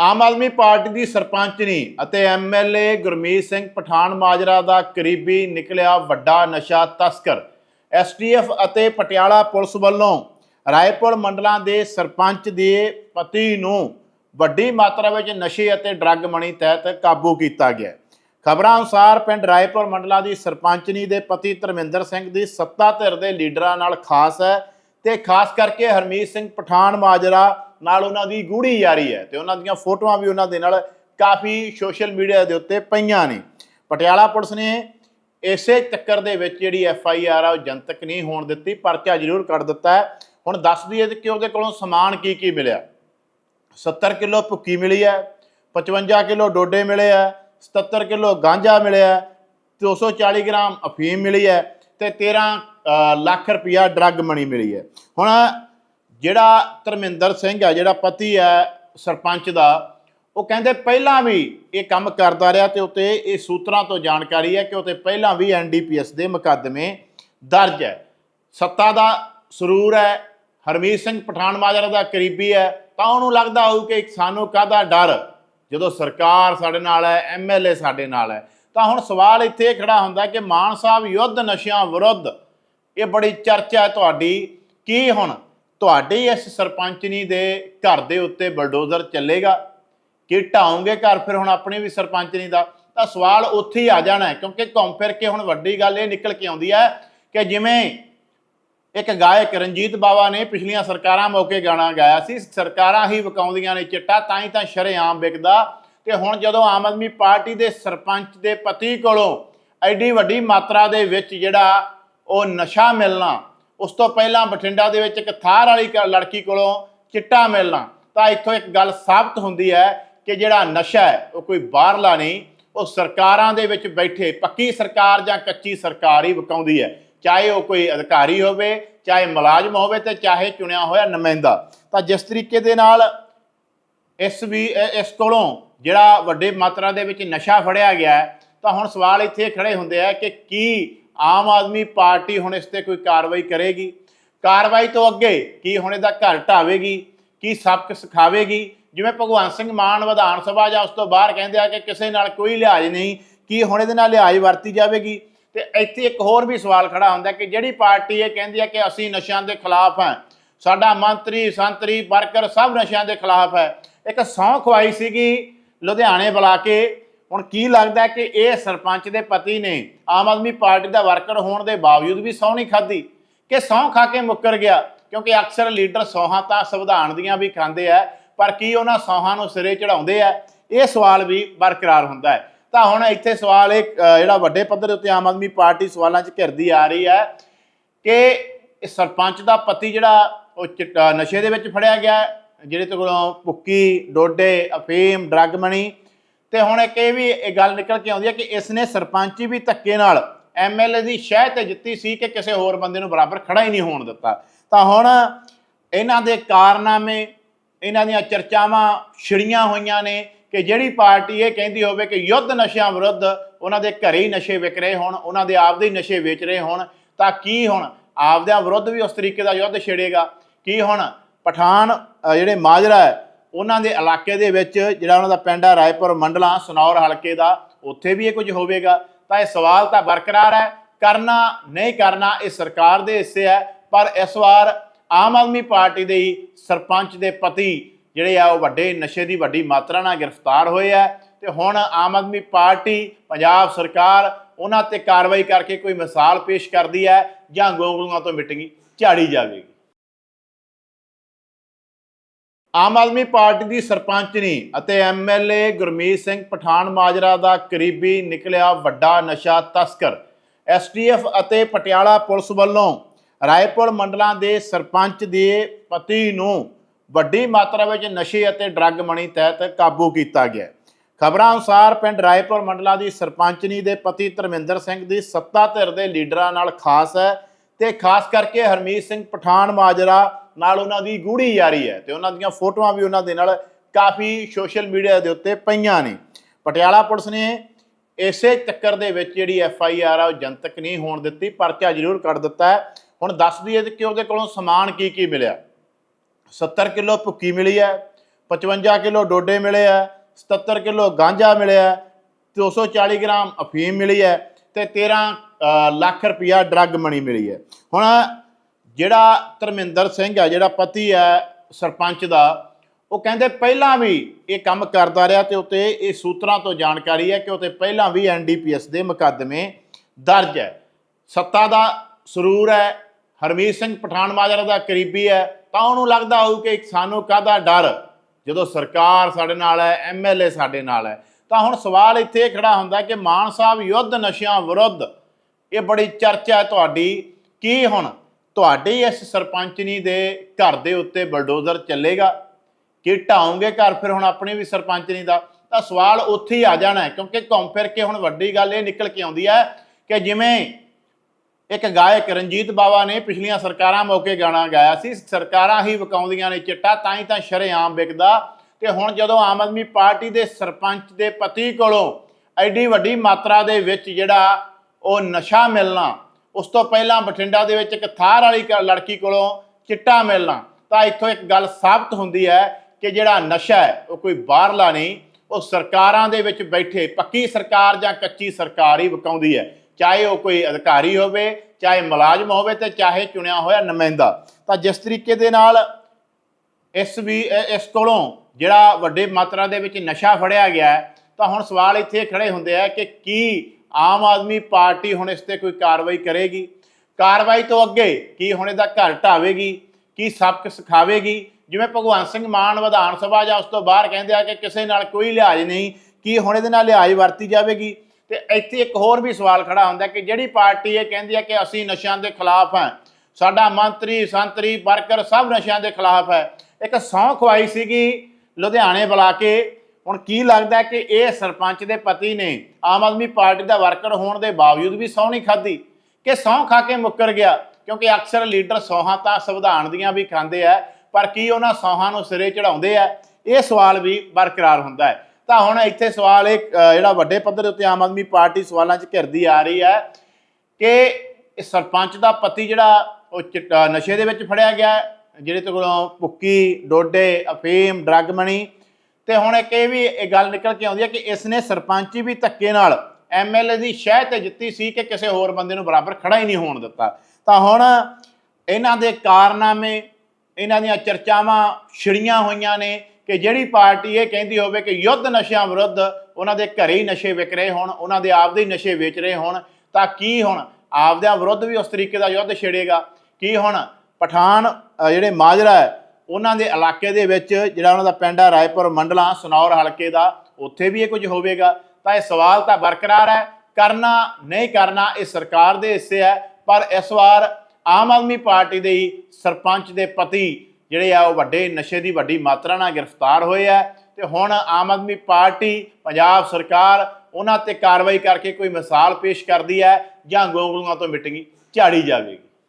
Aam Aadmi party ਦੀ ਸਰਪੰਚਨੀ ਅਤੇ ਐਮਐਲਏ ਗੁਰਮੀਤ ਸਿੰਘ ਪਠਾਨ ਮਾਜਰਾ ਦਾ ਕਰੀਬੀ ਨਿਕਲਿਆ ਵੱਡਾ ਨਸ਼ਾ ਤਸਕਰ। ਐਸਟੀਐਫ ਅਤੇ ਪਟਿਆਲਾ ਪੁਲਿਸ ਵੱਲੋਂ ਰਾਏਪੁਰ ਮੰਡਲਾਂ ਦੇ ਸਰਪੰਚ ਦੇ ਪਤੀ ਨੂੰ ਵੱਡੀ ਮਾਤਰਾ ਵਿੱਚ ਨਸ਼ੇ ਅਤੇ ਡਰੱਗ ਮਣੀ ਤਹਿਤ ਕਾਬੂ ਕੀਤਾ ਗਿਆ। ਖਬਰਾਂ ਅਨੁਸਾਰ ਪਿੰਡ ਰਾਏਪੁਰ ਮੰਡਲਾਂ ਦੀ ਸਰਪੰਚਨੀ ਦੇ ਪਤੀ ਧਰਮਿੰਦਰ ਸਿੰਘ ਦੀ ਸੱਤਾ ਧਿਰ ਦੇ ਲੀਡਰਾਂ ਨਾਲ ਖਾਸ ਹੈ ਤੇ ਖਾਸ ਕਰਕੇ ਹਰਮੀਤ ਸਿੰਘ ਪਠਾਨ ਮਾਜਰਾ ਨਾਲ ਉਹਨਾਂ ਦੀ ਗੂੜੀ ਯਾਰੀ ਹੈ ਤੇ ਉਹਨਾਂ ਦੀਆਂ ਫੋਟੋਆਂ ਵੀ ਉਹਨਾਂ ਦੇ ਨਾਲ ਕਾਫੀ ਸੋਸ਼ਲ ਮੀਡੀਆ ਦੇ ਉੱਤੇ ਪਈਆਂ ਨੇ। ਪਟਿਆਲਾ ਪੁਲਿਸ ਨੇ ਇਸੇ ਚੱਕਰ ਦੇ ਵਿੱਚ ਜਿਹੜੀ ਐਫ ਆਈ ਆਰ ਆ ਉਹ ਜਨਤਕ ਨਹੀਂ ਹੋਣ ਦਿੱਤੀ, ਪਰਚਾ ਜ਼ਰੂਰ ਕੱਢ ਦਿੱਤਾ ਹੈ। ਹੁਣ ਦੱਸ ਦਈਏ ਕਿ ਉਹਦੇ ਕੋਲੋਂ ਸਮਾਨ ਕੀ ਕੀ ਮਿਲਿਆ? 70 ਕਿਲੋ ਭੁੱਕੀ ਮਿਲੀ ਹੈ 55 ਕਿਲੋ ਡੋਡੇ ਮਿਲੇ ਆ 77 ਕਿਲੋ ਗਾਂਜਾ ਮਿਲਿਆ 240 ਗ੍ਰਾਮ ਅਫੀਮ ਮਿਲੀ ਹੈ ਤੇ 13 ਲੱਖ ਰੁਪਇਆ ਡਰੱਗ ਮਣੀ ਮਿਲੀ ਹੈ। ਹੁਣ ਜਿਹੜਾ ਧਰਮਿੰਦਰ ਸਿੰਘ ਹੈ ਜਿਹੜਾ ਪਤੀ ਹੈ ਸਰਪੰਚ ਦਾ, ਉਹ ਕਹਿੰਦੇ ਪਹਿਲਾਂ ਵੀ ਇਹ ਕੰਮ ਕਰਦਾ ਰਿਹਾ ਤੇ ਉਤੇ ਇਹ ਸੂਤਰਾਂ ਤੋਂ ਜਾਣਕਾਰੀ ਹੈ ਕਿ ਉਤੇ ਪਹਿਲਾਂ ਵੀ ਐਨਡੀਪੀਐਸ ਦੇ ਮੁਕੱਦਮੇ ਦਰਜ ਹੈ। ਸੱਤਾ ਦਾ ਸਰੂਰ ਹੈ, ਹਰਮੀਤ ਸਿੰਘ ਪਠਾਨ ਮਾਜਰਾ ਦਾ ਕਰੀਬੀ ਹੈ, ਤਾਂ ਉਹਨੂੰ ਲੱਗਦਾ ਹੋਊ ਕਿ ਸਾਨੂੰ ਕਾਹਦਾ ਡਰ, ਜਦੋਂ ਸਰਕਾਰ ਸਾਡੇ ਨਾਲ ਹੈ ਐਮਐਲਏ ਸਾਡੇ ਨਾਲ ਹੈ, ਤਾਂ ਹੁਣ ਸਵਾਲ ਇੱਥੇ ਇਹ ਖੜਾ ਹੁੰਦਾ ਕਿ ਮਾਨ ਸਾਹਿਬ ਯੁੱਧ ਨਸ਼ਿਆਂ ਵਿਰੁੱਧ, ਇਹ ਬੜੀ ਚਰਚਾ ਹੈ ਤੁਹਾਡੀ, ਕੀ ਹੁਣ ਤੁਹਾਡੀ ਇਸ ਸਰਪੰਚਨੀ ਦੇ ਘਰ ਦੇ ਉੱਤੇ ਬਲਡੋਜ਼ਰ ਚੱਲੇਗਾ ਕਿ ਢਾਉਂਗੇ ਘਰ, ਫਿਰ ਹੁਣ ਆਪਣੇ ਵੀ ਸਰਪੰਚਨੀ ਦਾ। ਤਾਂ ਸਵਾਲ ਉੱਥੇ ਹੀ ਆ ਜਾਣਾ ਕਿਉਂਕਿ ਘੁੰਮ ਫਿਰ ਕੇ ਹੁਣ ਵੱਡੀ ਗੱਲ ਇਹ ਨਿਕਲ ਕੇ ਆਉਂਦੀ ਹੈ ਕਿ ਜਿਵੇਂ ਇੱਕ ਗਾਇਕ ਰਣਜੀਤ ਬਾਵਾ ਨੇ ਪਿਛਲੀਆਂ ਸਰਕਾਰਾਂ ਮੌਕੇ ਗਾਣਾ ਗਾਇਆ ਸੀ, ਸਰਕਾਰਾਂ ਹੀ ਵਿਕਾਉਂਦੀਆਂ ਨੇ ਚਿੱਟਾ, ਤਾਂ ਹੀ ਤਾਂ ਸ਼ਰੇਆਮ ਵਿਕਦਾ। ਤੇ ਹੁਣ ਜਦੋਂ ਆਮ ਆਦਮੀ ਪਾਰਟੀ ਦੇ ਸਰਪੰਚ ਦੇ ਪਤੀ ਕੋਲੋਂ ਐਡੀ ਵੱਡੀ ਮਾਤਰਾ ਦੇ ਵਿੱਚ ਜਿਹੜਾ ਉਹ ਨਸ਼ਾ ਮਿਲਣਾ ਉਸ ਤੋਂ ਪਹਿਲਾਂ ਬਠਿੰਡਾ ਦੇ ਵਿੱਚ ਇੱਕ ਥਾਰ ਵਾਲੀ ਕ- ਲੜਕੀ ਕੋਲੋਂ ਚਿੱਟਾ ਮਿਲਣਾ। ਤਾਂ ਇੱਥੋਂ ਇੱਕ ਗੱਲ ਸਾਬਤ ਹੁੰਦੀ ਹੈ ਕਿ ਜਿਹੜਾ ਨਸ਼ਾ ਹੈ, ਉਹ ਕੋਈ ਬਾਹਰਲਾ ਨਹੀਂ, ਉਹ ਸਰਕਾਰਾਂ ਦੇ ਵਿੱਚ ਬੈਠੇ, ਪੱਕੀ ਸਰਕਾਰ ਜਾਂ ਕੱਚੀ ਸਰਕਾਰ ਹੀ ਵਿਕਾਉਂਦੀ ਹੈ। ਚਾਹੇ ਉਹ ਕੋਈ ਅਧਿਕਾਰੀ ਹੋਵੇ, ਚਾਹੇ ਮੁਲਾਜ਼ਮ ਹੋਵੇ ਤੇ ਚਾਹੇ ਚੁਣਿਆ ਹੋਇਆ ਨੁਮਾਇੰਦਾ। ਤਾਂ ਜਿਸ ਤਰੀਕੇ ਦੇ ਨਾਲ ਇਸ ਵੀ ਇਸ ਕੋਲੋਂ ਜਿਹੜਾ ਵੱਡੇ ਮਾਤਰਾ ਦੇ ਵਿੱਚ ਨਸ਼ਾ ਫੜਿਆ ਗਿਆ ਤਾਂ ਹੁਣ ਸਵਾਲ ਇੱਥੇ ਖੜੇ ਹੁੰਦੇ ਆ ਕਿ ਕੀ ਆਮ ਆਦਮੀ ਪਾਰਟੀ ਹੁਣ ਇਸ ਤੇ ਕੋਈ ਕਾਰਵਾਈ ਕਰੇਗੀ? ਕਾਰਵਾਈ ਤੋਂ ਅੱਗੇ ਕੀ ਹੁਣ ਇਹਦਾ ਘਰ ਢਾਵੇਗੀ? ਕੀ ਸਬਕ ਸਿਖਾਵੇਗੀ? ਜਿਵੇਂ ਭਗਵੰਤ ਸਿੰਘ ਮਾਨ ਵਿਧਾਨ ਸਭਾ ਜਾਂ ਉਸ ਤੋਂ ਬਾਹਰ ਕਹਿੰਦੇ ਆ ਕਿ ਕਿਸੇ ਨਾਲ ਕੋਈ ਲਿਹਾਜ਼ ਨਹੀਂ, ਕੀ ਹੁਣ ਇਹਦੇ ਨਾਲ ਲਿਹਾਜ਼ ਵਰਤੀ ਜਾਵੇਗੀ? ਤੇ ਇੱਥੇ ਇੱਕ ਹੋਰ ਵੀ ਸਵਾਲ ਖੜਾ ਹੁੰਦਾ ਕਿ ਜਿਹੜੀ ਪਾਰਟੀ ਇਹ ਕਹਿੰਦੀ ਹੈ ਕਿ ਅਸੀਂ ਨਸ਼ਿਆਂ ਦੇ ਖਿਲਾਫ ਹਾਂ, ਸਾਡਾ ਮੰਤਰੀ, ਸੰਤਰੀ, ਵਰਕਰ ਸਭ ਨਸ਼ਿਆਂ ਦੇ ਖਿਲਾਫ ਹੈ। ਇੱਕ ਸਹੁੰ ਖਵਾਈ ਸੀਗੀ ਲੁਧਿਆਣੇ ਬੁਲਾ ਕੇ ਹੁਣ ਕੀ ਲੱਗਦਾ ਕਿ ਇਹ ਸਰਪੰਚ ਦੇ ਪਤੀ ਨੇ ਆਮ ਆਦਮੀ ਪਾਰਟੀ ਦਾ ਵਰਕਰ ਹੋਣ ਦੇ ਬਾਵਜੂਦ ਵੀ ਸਹੁੰ ਨਹੀਂ ਖਾਧੀ ਕਿ ਸਹੁੰ ਖਾ ਕੇ ਮੁੱਕਰ ਗਿਆ? ਕਿਉਂਕਿ ਅਕਸਰ ਲੀਡਰ ਸੌਹਾਂ ਤਾਂ ਸੰਵਿਧਾਨ ਦੀਆਂ ਵੀ ਖਾਂਦੇ ਆ ਪਰ ਕੀ ਉਹਨਾਂ ਸੌਹਾਂ ਨੂੰ ਸਿਰੇ ਚੜਾਉਂਦੇ ਆ? ਇਹ ਸਵਾਲ ਵੀ ਬਰਕਰਾਰ ਹੁੰਦਾ ਹੈ। ਤਾਂ ਹੁਣ ਇੱਥੇ ਸਵਾਲ ਇਹ ਜਿਹੜਾ ਵੱਡੇ ਪੱਧਰ ਉੱਤੇ ਆਮ ਆਦਮੀ ਪਾਰਟੀ ਸਵਾਲਾਂ 'ਚ ਘਿਰਦੀ ਆ ਰਹੀ ਹੈ ਕਿ ਸਰਪੰਚ ਦਾ ਪਤੀ ਜਿਹੜਾ ਉਹ ਚਿੱਟਾ ਨਸ਼ੇ ਦੇ ਵਿੱਚ ਫੜਿਆ ਗਿਆ ਹੈ, ਜਿਹੜੇ ਤੋਂ ਕੋਲੋਂ ਭੁੱਕੀ ਡੋਡੇ ਅਫੀਮ ਡਰੱਗ ਮਣੀ ਤੇ ਹੁਣ ਇੱਕ ਇਹ ਵੀ ਇਹ ਗੱਲ ਨਿਕਲ ਕੇ ਆਉਂਦੀ ਹੈ ਕਿ ਇਸ ਨੇ ਸਰਪੰਚੀ ਵੀ ਧੱਕੇ ਨਾਲ ਐਮਐਲਏ ਦੀ ਸ਼ਹਿ ਤੇ ਜਿੱਤੀ ਸੀ ਕਿ ਕਿਸੇ ਹੋਰ ਬੰਦੇ ਨੂੰ ਬਰਾਬਰ ਖੜਾ ਹੀ ਨਹੀਂ ਹੋਣ ਦਿੱਤਾ। ਤਾਂ ਹੁਣ ਇਹਨਾਂ ਦੇ ਕਾਰਨਾਮੇ, ਇਹਨਾਂ ਦੀਆਂ ਚਰਚਾਵਾਂ ਛਿੜੀਆਂ ਹੋਈਆਂ ਨੇ ਕਿ ਜਿਹੜੀ ਪਾਰਟੀ ਇਹ ਕਹਿੰਦੀ ਹੋਵੇ ਕਿ ਯੁੱਧ ਨਸ਼ਿਆਂ ਵਿਰੁੱਧ ਉਹਨਾਂ ਦੇ ਘਰੇ ਹੀ ਨਸ਼ੇ ਵਿਕ ਰਹੇ ਹੋਣ, ਉਹਨਾਂ ਦੇ ਆਪਦੇ ਹੀ ਨਸ਼ੇ ਵੇਚ ਰਹੇ ਹੋਣ, ਤਾਂ ਕੀ ਹੁਣ ਆਪਦਿਆਂ ਵਿਰੁੱਧ ਵੀ ਉਸ ਤਰੀਕੇ ਦਾ ਯੁੱਧ ਛੇੜੇਗਾ? ਕੀ ਹੁਣ ਪਠਾਨ ਜਿਹੜੇ ਮਾਜਰਾ ਹੈ ਉਹਨਾਂ ਦੇ ਇਲਾਕੇ ਦੇ ਵਿੱਚ ਜਿਹੜਾ ਉਹਨਾਂ ਦਾ ਪਿੰਡ ਆ, ਰਾਏਪੁਰ, ਮੰਡਲਾ, ਸਨੌਰ ਹਲਕੇ ਦਾ, ਉੱਥੇ ਵੀ ਇਹ ਕੁਝ ਹੋਵੇਗਾ। ਤਾਂ ਇਹ ਸਵਾਲ ਤਾਂ ਬਰਕਰਾਰ ਹੈ। ਕਰਨਾ ਨਹੀਂ ਕਰਨਾ ਇਹ ਸਰਕਾਰ ਦੇ ਹਿੱਸੇ ਹੈ, ਪਰ ਇਸ ਵਾਰ ਆਮ ਆਦਮੀ ਪਾਰਟੀ ਦੇ ਹੀ ਸਰਪੰਚ ਦੇ ਪਤੀ ਜਿਹੜੇ ਆ, ਉਹ ਵੱਡੇ ਨਸ਼ੇ ਦੀ ਵੱਡੀ ਮਾਤਰਾ ਨਾਲ ਗ੍ਰਿਫਤਾਰ ਹੋਏ ਆ ਤੇ ਹੁਣ ਆਮ ਆਦਮੀ ਪਾਰਟੀ, ਪੰਜਾਬ ਸਰਕਾਰ ਉਹਨਾਂ ਤੇ ਕਾਰਵਾਈ ਕਰਕੇ ਕੋਈ ਮਿਸਾਲ ਪੇਸ਼ ਕਰਦੀ ਹੈ ਜਾਂ ਗੋਗਲੂਆਂ ਤੋਂ ਮਿਟੇਗੀ ਝਾੜੀ ਜਾਵੇਗੀ। ਆਮ ਆਦਮੀ ਪਾਰਟੀ ਦੀ ਸਰਪੰਚਨੀ ਅਤੇ ਐਮਐਲਏ ਗੁਰਮੀਤ ਸਿੰਘ ਪਠਾਨ ਮਾਜਰਾ ਦਾ ਕਰੀਬੀ ਨਿਕਲਿਆ ਵੱਡਾ ਨਸ਼ਾ ਤਸਕਰ। ਐਸਟੀਐਫ ਅਤੇ ਪਟਿਆਲਾ ਪੁਲਿਸ ਵੱਲੋਂ ਰਾਏਪੁਰ ਮੰਡਲਾਂ ਦੇ ਸਰਪੰਚ ਦੇ ਪਤੀ ਨੂੰ ਵੱਡੀ ਮਾਤਰਾ ਵਿੱਚ ਨਸ਼ੇ ਅਤੇ ਡਰੱਗ ਮਣੀ ਤਹਿਤ ਕਾਬੂ ਕੀਤਾ ਗਿਆ। ਖਬਰਾਂ ਅਨੁਸਾਰ ਪਿੰਡ ਰਾਏਪੁਰ ਮੰਡਲਾਂ ਦੀ ਸਰਪੰਚਨੀ ਦੇ ਪਤੀ ਧਰਮਿੰਦਰ ਸਿੰਘ ਦੀ ਸੱਤਾ ਧਿਰ ਦੇ ਲੀਡਰਾਂ ਨਾਲ ਖਾਸ ਹੈ। ਤੇ ਖਾਸ ਕਰਕੇ ਹਰਮੀਤ ਸਿੰਘ ਪਠਾਨ ਮਾਜਰਾ ਨਾਲ ਉਹਨਾਂ ਦੀ ਗੂੜੀ ਯਾਰੀ ਹੈ ਤੇ ਉਹਨਾਂ ਦੀਆਂ ਫੋਟੋਆਂ ਵੀ ਉਹਨਾਂ ਦੇ ਨਾਲ ਕਾਫੀ ਸੋਸ਼ਲ ਮੀਡੀਆ ਦੇ ਉੱਤੇ ਪਈਆਂ ਨੇ। ਪਟਿਆਲਾ ਪੁਲਿਸ ਨੇ ਇਸੇ ਚੱਕਰ ਦੇ ਵਿੱਚ ਜਿਹੜੀ ਐਫ ਆਈ ਆਰ ਆ ਉਹ ਜਨਤਕ ਨਹੀਂ ਹੋਣ ਦਿੱਤੀ, ਪਰਚਾ ਜ਼ਰੂਰ ਕੱਢ ਦਿੱਤਾ ਹੁਣ ਦੱਸ ਦਈਏ ਕਿ ਉਹਦੇ ਕੋਲੋਂ ਸਮਾਨ ਕੀ ਕੀ ਮਿਲਿਆ? 70 ਕਿਲੋ ਭੁੱਕੀ ਮਿਲੀ ਹੈ 55 ਕਿਲੋ ਡੋਡੇ ਮਿਲੇ ਆ 77 ਕਿਲੋ ਗਾਂਜਾ ਮਿਲਿਆ 240 ਗ੍ਰਾਮ ਅਫੀਮ ਮਿਲੀ ਹੈ ਤੇ 13 ਲੱਖ ਰੁਪਇਆ ਡਰੱਗ ਮਣੀ ਮਿਲੀ ਹੈ। ਹੁਣ ਜਿਹੜਾ ਧਰਮਿੰਦਰ ਸਿੰਘ ਹੈ ਜਿਹੜਾ ਪਤੀ ਹੈ ਸਰਪੰਚ ਦਾ, ਉਹ ਕਹਿੰਦੇ ਪਹਿਲਾਂ ਵੀ ਇਹ ਕੰਮ ਕਰਦਾ ਰਿਹਾ ਤੇ ਉਤੇ ਇਹ ਸੂਤਰਾਂ ਤੋਂ ਜਾਣਕਾਰੀ ਹੈ ਕਿ ਉਤੇ ਪਹਿਲਾਂ ਵੀ ਐਨਡੀਪੀਐਸ ਦੇ ਮੁਕੱਦਮੇ ਦਰਜ ਹੈ। ਸੱਤਾ ਦਾ ਸਰੂਰ ਹੈ, ਹਰਮੀਤ ਸਿੰਘ ਪਠਾਨ ਮਾਜਰਾ ਦਾ ਕਰੀਬੀ ਹੈ, ਤਾਂ ਉਹਨੂੰ ਲੱਗਦਾ ਹੋਊ ਕਿ ਸਾਨੂੰ ਕਾਹਦਾ ਡਰ, ਜਦੋਂ ਸਰਕਾਰ ਸਾਡੇ ਨਾਲ ਹੈ ਐਮਐਲਏ ਸਾਡੇ ਨਾਲ ਹੈ। ਤਾਂ ਹੁਣ ਸਵਾਲ ਇੱਥੇ ਇਹ ਖੜਾ ਹੁੰਦਾ ਕਿ ਮਾਨ ਸਾਹਿਬ ਯੁੱਧ ਨਸ਼ਿਆਂ ਵਿਰੁੱਧ ਇਹ ਬੜੀ ਚਰਚਾ ਹੈ ਤੁਹਾਡੀ। ਕੀ ਹੁਣ ਤੁਹਾਡੀ ਇਸ ਸਰਪੰਚਨੀ ਦੇ ਘਰ ਦੇ ਉੱਤੇ ਬਲਡੋਜ਼ਰ ਚੱਲੇਗਾ? ਕਿ ਢਾਉਂਗੇ ਘਰ ਫਿਰ ਹੁਣ ਆਪਣੀ ਵੀ ਸਰਪੰਚਨੀ ਦਾ? ਤਾਂ ਸਵਾਲ ਉੱਥੇ ਹੀ ਆ ਜਾਣਾ ਕਿਉਂਕਿ ਘੁੰਮ ਫਿਰ ਕੇ ਹੁਣ ਵੱਡੀ ਗੱਲ ਇਹ ਨਿਕਲ ਕੇ ਆਉਂਦੀ ਹੈ ਕਿ ਜਿਵੇਂ ਇੱਕ ਗਾਇਕ ਰਣਜੀਤ ਬਾਵਾ ਨੇ ਪਿਛਲੀਆਂ ਸਰਕਾਰਾਂ ਮੌਕੇ ਗਾਣਾ ਗਾਇਆ ਸੀ, ਸਰਕਾਰਾਂ ਹੀ ਵਕਾਉਂਦੀਆਂ ਨੇ ਚਿੱਟਾ, ਤਾਂ ਹੀ ਤਾਂ ਸ਼ਰੇਆਮ ਵਿਕਦਾ। ਤੇ ਹੁਣ ਜਦੋਂ ਆਮ ਆਦਮੀ ਪਾਰਟੀ ਦੇ ਸਰਪੰਚ ਦੇ ਪਤੀ ਕੋਲੋਂ ਐਡੀ ਵੱਡੀ ਮਾਤਰਾ ਦੇ ਵਿੱਚ ਜਿਹੜਾ ਉਹ ਨਸ਼ਾ ਮਿਲਣਾ, ਉਸ ਤੋਂ ਪਹਿਲਾਂ ਬਠਿੰਡਾ ਦੇ ਵਿੱਚ ਇੱਕ ਥਾਰ ਵਾਲੀ ਕ- ਲੜਕੀ ਕੋਲੋਂ ਚਿੱਟਾ ਮਿਲਣਾ। ਤਾਂ ਇੱਥੋਂ ਇੱਕ ਗੱਲ ਸਾਬਤ ਹੁੰਦੀ ਹੈ ਕਿ ਜਿਹੜਾ ਨਸ਼ਾ ਹੈ, ਉਹ ਕੋਈ ਬਾਹਰਲਾ ਨਹੀਂ, ਉਹ ਸਰਕਾਰਾਂ ਦੇ ਵਿੱਚ ਬੈਠੇ, ਪੱਕੀ ਸਰਕਾਰ ਜਾਂ ਕੱਚੀ ਸਰਕਾਰ ਹੀ ਵਕਾਉਂਦੀ ਹੈ। ਚਾਹੇ ਉਹ ਕੋਈ ਅਧਿਕਾਰੀ ਹੋਵੇ, ਚਾਹੇ ਮੁਲਾਜ਼ਮ ਹੋਵੇ ਤੇ ਚਾਹੇ ਚੁਣਿਆ ਹੋਇਆ ਨੁਮਾਇੰਦਾ। ਤਾਂ ਜਿਸ ਤਰੀਕੇ ਦੇ ਨਾਲ ਇਸ ਵੀ, ਇਸ ਕੋਲੋਂ ਜਿਹੜਾ ਵੱਡੇ ਮਾਤਰਾ ਦੇ ਵਿੱਚ ਨਸ਼ਾ ਫੜਿਆ ਗਿਆ ਤਾਂ ਹੁਣ ਸਵਾਲ ਇੱਥੇ ਖੜੇ ਹੁੰਦੇ ਆ ਕਿ ਕੀ ਆਮ ਆਦਮੀ ਪਾਰਟੀ ਹੁਣ ਇਸ ਤੇ ਕੋਈ ਕਾਰਵਾਈ ਕਰੇਗੀ? ਕਾਰਵਾਈ ਤੋਂ ਅੱਗੇ ਕੀ ਹੁਣ ਇਹਦਾ ਘਰ ਢਾਵੇਗੀ? ਕੀ ਸਬਕ ਸਿਖਾਵੇਗੀ? ਜਿਵੇਂ ਭਗਵੰਤ ਸਿੰਘ ਮਾਨ ਵਿਧਾਨ ਸਭਾ ਜਾਂ ਉਸ ਤੋਂ ਬਾਹਰ ਕਹਿੰਦੇ ਆ ਕਿ ਕਿਸੇ ਨਾਲ ਕੋਈ ਲਿਹਾਜ਼ ਨਹੀਂ, ਕੀ ਹੁਣ ਇਹਦੇ ਨਾਲ ਲਿਹਾਜ਼ ਵਰਤੀ ਜਾਵੇਗੀ? ਤੇ ਇੱਥੇ ਇੱਕ ਹੋਰ ਵੀ ਸਵਾਲ ਖੜਾ ਹੁੰਦਾ ਕਿ ਜਿਹੜੀ ਪਾਰਟੀ ਇਹ ਕਹਿੰਦੀ ਹੈ ਕਿ ਅਸੀਂ ਨਸ਼ਿਆਂ ਦੇ ਖਿਲਾਫ ਹਾਂ, ਸਾਡਾ ਮੰਤਰੀ, ਸੰਤਰੀ, ਵਰਕਰ ਸਭ ਨਸ਼ਿਆਂ ਦੇ ਖਿਲਾਫ ਹੈ। ਇੱਕ ਸਹੁੰ ਖਵਾਈ ਸੀਗੀ ਲੁਧਿਆਣੇ ਬੁਲਾ ਕੇ ਹੁਣ ਕੀ ਲੱਗਦਾ ਕਿ ਇਹ ਸਰਪੰਚ ਦੇ ਪਤੀ ਨੇ ਆਮ ਆਦਮੀ ਪਾਰਟੀ ਦਾ ਵਰਕਰ ਹੋਣ ਦੇ ਬਾਵਜੂਦ ਵੀ ਸਹੁੰ ਨਹੀਂ ਖਾਧੀ? ਕਿ ਸਹੁੰ ਖਾ ਕੇ ਮੁੱਕਰ ਗਿਆ? ਕਿਉਂਕਿ ਅਕਸਰ ਲੀਡਰ ਸੌਹਾਂ ਤਾਂ ਸੰਵਿਧਾਨ ਦੀਆਂ ਵੀ ਖਾਂਦੇ ਆ ਪਰ ਕੀ ਉਹਨਾਂ ਸੌਹਾਂ ਨੂੰ ਸਿਰੇ ਚੜਾਉਂਦੇ ਆ? ਇਹ ਸਵਾਲ ਵੀ ਬਰਕਰਾਰ ਹੁੰਦਾ ਹੈ। ਤਾਂ ਹੁਣ ਇੱਥੇ ਸਵਾਲ ਇਹ ਜਿਹੜਾ ਵੱਡੇ ਪੱਧਰ ਉੱਤੇ ਆਮ ਆਦਮੀ ਪਾਰਟੀ ਸਵਾਲਾਂ 'ਚ ਘਿਰਦੀ ਆ ਰਹੀ ਹੈ ਕਿ ਸਰਪੰਚ ਦਾ ਪਤੀ ਜਿਹੜਾ ਉਹ ਚਿੱਟਾ ਨਸ਼ੇ ਦੇ ਵਿੱਚ ਫੜਿਆ ਗਿਆ ਹੈ, ਜਿਹੜੇ ਤੋਂ ਕੋਲੋਂ ਭੁੱਕੀ ਡੋਡੇ ਅਫੀਮ ਡਰੱਗ ਮਣੀ ਤੇ ਹੁਣ ਇੱਕ ਇਹ ਵੀ ਇਹ ਗੱਲ ਨਿਕਲ ਕੇ ਆਉਂਦੀ ਹੈ ਕਿ ਇਸ ਨੇ ਸਰਪੰਚੀ ਵੀ ਧੱਕੇ ਨਾਲ ਐਮਐਲਏ ਦੀ ਸ਼ਹਿ ਤੇ ਜਿੱਤੀ ਸੀ ਕਿ ਕਿਸੇ ਹੋਰ ਬੰਦੇ ਨੂੰ ਬਰਾਬਰ ਖੜਾ ਹੀ ਨਹੀਂ ਹੋਣ ਦਿੱਤਾ। ਤਾਂ ਹੁਣ ਇਹਨਾਂ ਦੇ ਕਾਰਨਾਮੇ, ਇਹਨਾਂ ਦੀਆਂ ਚਰਚਾਵਾਂ ਛਿੜੀਆਂ ਹੋਈਆਂ ਨੇ ਕਿ ਜਿਹੜੀ ਪਾਰਟੀ ਇਹ ਕਹਿੰਦੀ ਹੋਵੇ ਕਿ ਯੁੱਧ ਨਸ਼ਿਆਂ ਵਿਰੁੱਧ ਉਹਨਾਂ ਦੇ ਘਰੇ ਹੀ ਨਸ਼ੇ ਵਿਕ ਰਹੇ ਹੋਣ, ਉਹਨਾਂ ਦੇ ਆਪਦੇ ਹੀ ਨਸ਼ੇ ਵੇਚ ਰਹੇ ਹੋਣ, ਤਾਂ ਕੀ ਹੁਣ ਆਪਦਿਆਂ ਵਿਰੁੱਧ ਵੀ ਉਸ ਤਰੀਕੇ ਦਾ ਯੁੱਧ ਛਿੜੇਗਾ? ਕੀ ਹੁਣ ਪਠਾਨ ਜਿਹੜੇ ਮਾਜਰਾ ਹੈ ਉਹਨਾਂ ਦੇ ਇਲਾਕੇ ਦੇ ਵਿੱਚ ਜਿਹੜਾ ਉਹਨਾਂ ਦਾ ਪਿੰਡ ਹੈ ਰਾਏਪੁਰ, ਮੰਡਲਾ, ਸਨੌਰ ਹਲਕੇ ਦਾ, ਉੱਥੇ ਵੀ ਇਹ ਕੁਝ ਹੋਵੇਗਾ। ਤਾਂ ਇਹ ਸਵਾਲ ਤਾਂ ਬਰਕਰਾਰ ਹੈ। ਕਰਨਾ ਨਹੀਂ ਕਰਨਾ ਇਹ ਸਰਕਾਰ ਦੇ ਹਿੱਸੇ ਹੈ, ਪਰ ਇਸ ਵਾਰ ਆਮ ਆਦਮੀ ਪਾਰਟੀ ਦੇ ਹੀ ਸਰਪੰਚ ਦੇ ਪਤੀ ਜਿਹੜੇ ਆ, ਉਹ ਵੱਡੇ ਨਸ਼ੇ ਦੀ ਵੱਡੀ ਮਾਤਰਾ ਨਾਲ ਗ੍ਰਿਫਤਾਰ ਹੋਏ ਆ ਤੇ ਹੁਣ ਆਮ ਆਦਮੀ ਪਾਰਟੀ, ਪੰਜਾਬ ਸਰਕਾਰ ਉਹਨਾਂ ਤੇ ਕਾਰਵਾਈ ਕਰਕੇ ਕੋਈ ਮਿਸਾਲ ਪੇਸ਼ ਕਰਦੀ ਹੈ ਜਾਂ ਗੋਗਲੂਆਂ ਤੋਂ ਮਿਟੇਗੀ, ਝਾੜੀ ਜਾਵੇਗੀ।